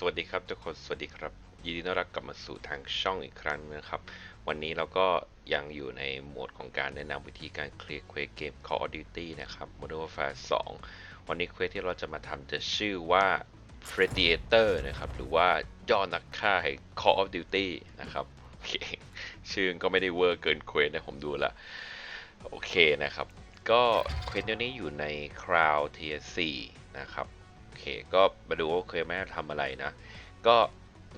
สวัสดีครับทุกคน สวัสดีครับ ยินดีต้อนรับกลับมาสู่ทางช่องอีกครั้งนะครับ วันนี้เราก็ยังอยู่ในโหมดของการแนะนำวิธีการเคลียร์เควสเกม Call of Duty นะครับ Modern Warfare 2 วันนี้เควสที่เราจะมาทำจะชื่อว่า Predator นะครับ หรือว่าย่อนักฆ่าให้ Call of Duty นะครับโอเคชื่อก็ไม่ได้เวอร์เกินเควสนะผมดูละโอเคนะครับ ก็เควสนี้อยู่ใน Crowd Tier 4นะครับ เค ก็มาดูว่าเควสแม่ทำอะไรนะ ก็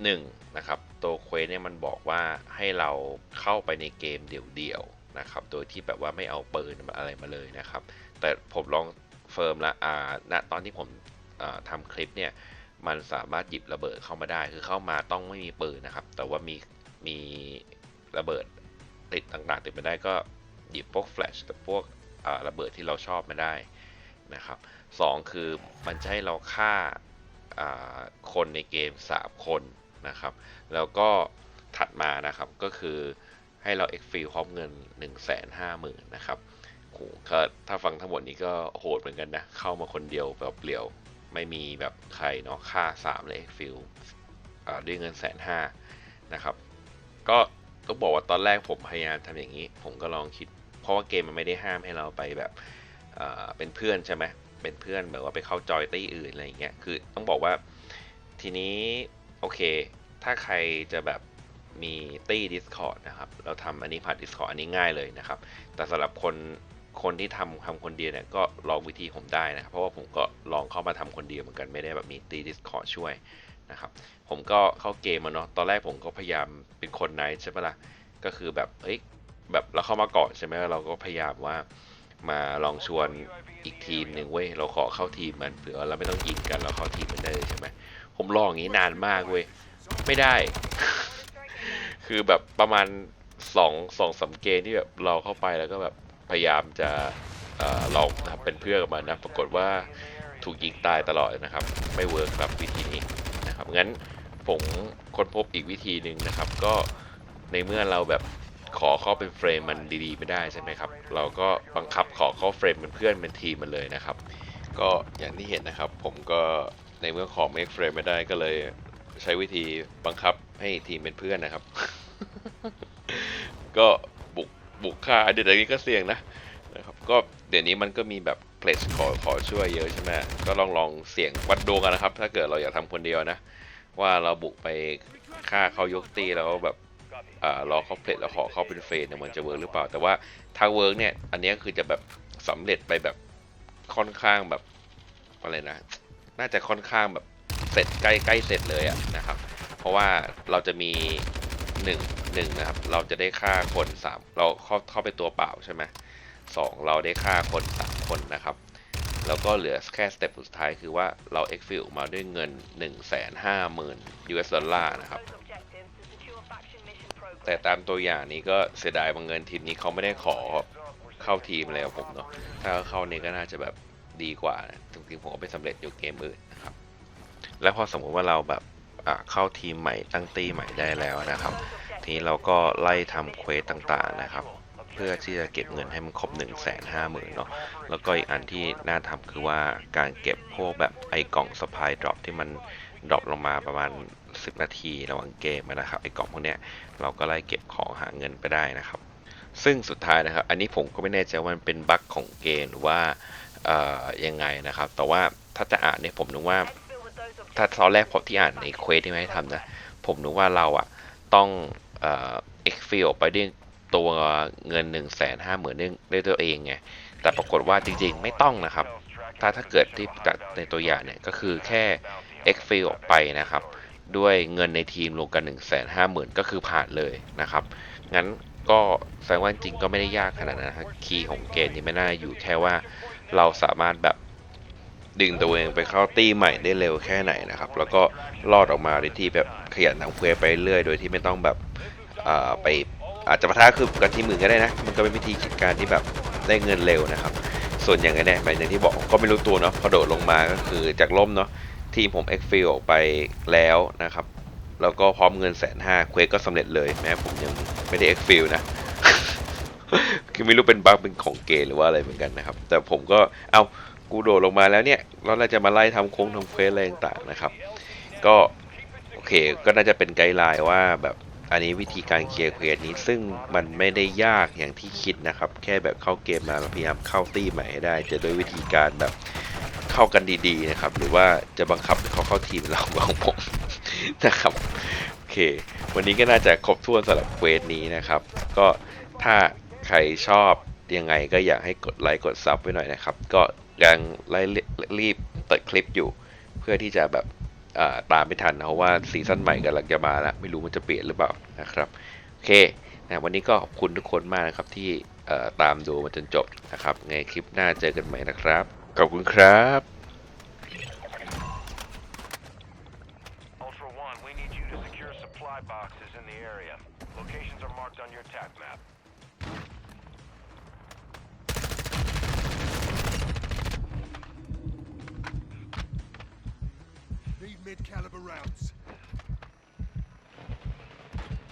หนึ่งนะครับตัวเควสเนี่ยมันบอกว่าให้เราเข้าไปในเกมเดี่ยวๆนะครับ โดยที่แบบว่าไม่เอาปืนอะไรมาเลยนะครับ แต่ผมลองเฟิร์มละอ่าณตอนที่ผมอ่าทำคลิปเนี่ยมันสามารถหยิบระเบิดเข้ามาได้ คือเข้ามาต้องไม่มีปืนนะครับ แต่ว่ามีมีระเบิดติดต่างๆติดมาได้ก็หยิบพวกแฟลชกับพวกระเบิดที่เราชอบมาได้นะครับ สองคือมันจะให้เราฆ่าคนในเกม 3 คนนะครับ แล้วก็ถัดมานะครับก็คือให้เราเอ็กฟิลพร้อมเงิน 1 5 0 0 0 0นะครับโหก็ถ้าฟังทั้งหมดนี้ก็โหดเหมือนกันนะ เข้ามาคนเดียวแบบเปลี่ยว ไม่มีแบบใครเนาะค่า 3 เลยเอ็กฟิลด้วยเงินแสนห้านะครับ ก็ต้องบอกว่าตอนแรกผมพยายามทำอย่างนี้ ผมก็ลองคิด เพราะว่าเกมมันไม่ได้ห้ามให้เราไปแบบเป็นเพื่อนใช่ไหม เป็นเพื่อนแบบว่าไปเข้าจอยตี้อื่นอะไรอย่างเงี้ยคือต้องบอกว่าทีนี้โอเค ถ้าใครจะแบบมีตี้ Discord นะครับ เราทำอันนี้ผ่าน Discord อันนี้ง่ายเลยนะครับ แต่สำหรับคนคนที่ทำทำคนเดียวเนี่ยก็ลองวิธีผมได้นะครับ เพราะว่าผมก็ลองเข้ามาทำคนเดียวเหมือนกันไม่ได้แบบมีตี Discord ช่วยนะครับ ผมก็เข้าเกมมาเนาะตอนแรกผมก็พยายามเป็นคนไนท์ใช่ปะล่ะก็คือแบบเฮ้ยแบบเราเข้ามาก่อนใช่ไหมเราก็พยายามว่า มาลองชวนอีกทีมหนึ่งเว้ยเราขอเข้าทีมมันเผื่อเราไม่ต้องยิงกันเราเข้าทีมมันได้ใช่ไหมผมลองอย่างนี้นานมากเว้ยไม่ได้ คือแบบประมาณสองสองสามเกมที่แบบเราเข้าไปแล้วก็แบบพยายามจะเอ่อลองทำเป็นเพื่อนกับมันนะปรากฏว่าถูกยิงตายตลอดนะครับ ไม่เวิร์กครับวิธีนี้นะครับงั้นผมค้นพบอีกวิธีหนึ่งนะครับ ก็ในเมื่อเราแบบ ขอเข้าเป็นเฟรมมันดีๆไม่ได้ใช่ไหมครับ เราก็บังคับขอเข้าเฟรมเป็นเพื่อนเป็นทีมมันเลยนะครับ ก็อย่างที่เห็นนะครับ ผมก็ในเมื่อขอ make frame ไม่ได้ก็เลยใช้วิธีบังคับให้ทีมเป็นเพื่อนนะครับ ก็บุกบุกฆ่าเดี๋ยวนี้ก็เสี่ยงนะนะครับ ก็เดี๋ยวนี้มันก็มีแบบเพลสขอขอช่วยเยอะใช่ไหมก็ลองลองเสี่ยงวัดดวงกันนะครับ ถ้าเกิดเราอยากทำคนเดียวนะ ว่าเราบุกไปฆ่าเขายกตีแล้วแบบ รอเขาเพลสแล้วขอเขาเป็นเฟรนเนี่ยมันจะเวิร์กหรือเปล่า แต่ว่าถ้าเวิร์กเนี่ย อันนี้คือจะแบบสำเร็จไปแบบค่อนข้างแบบอะไรนะ น่าจะค่อนข้างแบบเสร็จใกล้ใกล้เสร็จเลยอะนะครับ เพราะว่าเราจะมีหนึ่งหนึ่งนะครับ เราจะได้ฆ่าคนสามเราเข้าเข้าไปตัวเปล่าใช่ไหมสองเราได้ฆ่าคนสามคนนะครับ แล้วก็เหลือแค่สเต็ปสุดท้ายคือว่าเราเอ็กฟิลมาด้วยเงิน 1 5 0 0 0 0 US ดอลลาร์นะครับ แต่ตามตัวอย่างนี้ก็เสียดายบางเงินทีมนี้เขาไม่ได้ขอเข้าทีมอะไรกับผมเนาะถ้าเข้านี่ก็น่าจะแบบดีกว่านะจริงๆผมก็ไปสำเร็จอยู่เกมอื่นนะครับ แล้วพอสมมติว่าเราแบบอะเข้าทีมใหม่ตั้งตีใหม่ได้แล้วนะครับ ทีนี้เราก็ไล่ทำเควสต่างๆนะครับ เพื่อที่จะเก็บเงินให้มันครบ 1 5 0 0 0 0เนาะแล้วก็อีกอันที่น่าทำคือว่าการเก็บพวกแบบไอกล่องสปายดรอปที่มัน ดรอปลงมาประมาณ 10 นาทีระหว่างเกมนะครับไอกล่องพวกเนี้ยเราก็ไล่เก็บของหาเงินไปได้นะครับ ซึ่งสุดท้ายนะครับ อันนี้ผมก็ไม่แน่ใจว่ามันเป็นบั๊กของเกมหรือว่าเอ่อยังไงนะครับ แต่ว่าถ้าจะอ่านเนี่ยผมนึกว่า ถ้าตอนแรกผมที่อ่านในเควสที่ไม่ให้ทำนะ ผมนึกว่าเราอะต้องเอ็กฟิลไปด้วยตัวเงิน1นึ่งแสนห้าหมื่นด้วยตัวเองไง แต่ปรากฏว่าจริงๆไม่ต้องนะครับ ถ้าถ้าเกิดที่จากในตัวอย่างเนี่ยก็คือแค่ e x f i l ออกไปนะครับ ด้วยเงินในทีมรวมกัน 1 5 0 0 0 0 ก็คือผ่านเลยนะครับ งั้นก็แสดงว่าจริงก็ไม่ได้ยากขนาดนั้นนะครับคีย์ของเกมนี้ไม่น่าอยู่แค่ว่าเราสามารถแบบดึงตัวเองไปเข้าตีใหม่ได้เร็วแค่ไหนนะครับ แล้วก็รอดออกมาโดยที่แบบขยันทำเควไปเรื่อยโดยที่ไม่ต้องแบบไปอาจจะปะทะคือกันทีมอื่นก็ได้นะ มันก็เป็นวิธีคิดการที่แบบได้เงินเร็วนะครับ ส่วนอย่างไงเนี่ยอย่างที่บอกก็ไม่รู้ตัวเนาะพอโดดลงมาก็คือจากล่มเนาะ ทีมผมเอ็กฟิลออกไปแล้วนะครับ แล้วก็พร้อมเงินแสนห้าเควสก็สำเร็จเลยแม้ผมยังไม่ได้เอ็กฟิลนะคือไม่รู้เป็นบั๊กเป็นของเกมหรือว่าอะไรเหมือนกันนะครับ แต่ผมก็เอากูโดดลงมาแล้วเนี่ยแล้วเราจะมาไล่ทำโค้งทำเควสอะไรต่างๆนะครับ ก็โอเคก็น่าจะเป็นไกด์ไลน์ว่าแบบอันนี้วิธีการเคลียร์เควสนี้ซึ่งมันไม่ได้ยากอย่างที่คิดนะครับ แค่แบบเข้าเกมมาพยายามเข้าตี้ใหม่ให้ได้ จะด้วยวิธีการแบบ เข้ากันดีๆนะครับ หรือว่าจะบังคับเขาเข้าทีมเราของผมนะครับโอเค วันนี้ก็น่าจะครบถ้วนสำหรับเควสนี้นะครับ ก็ถ้าใครชอบยังไงก็อยากให้กดไลค์กดซับไว้หน่อยนะครับ ก็ยังไล่รีบเปิดคลิปอยู่ เพื่อที่จะแบบตามไม่ทันเพราะว่าซีซั่นใหม่กำลังจะมาแล้วไม่รู้มันจะเปลี่ยนหรือเปล่านะครับโอเคนะวันนี้ก็ขอบคุณทุกคนมากนะครับที่ตามดูมาจนจบนะครับไงคลิปหน้าเจอกันใหม่นะครับ ขอบคุณครับ Ultra One, we need you to secure supply boxes in the area. Locations are marked on your attack map. Need mid-caliber rounds.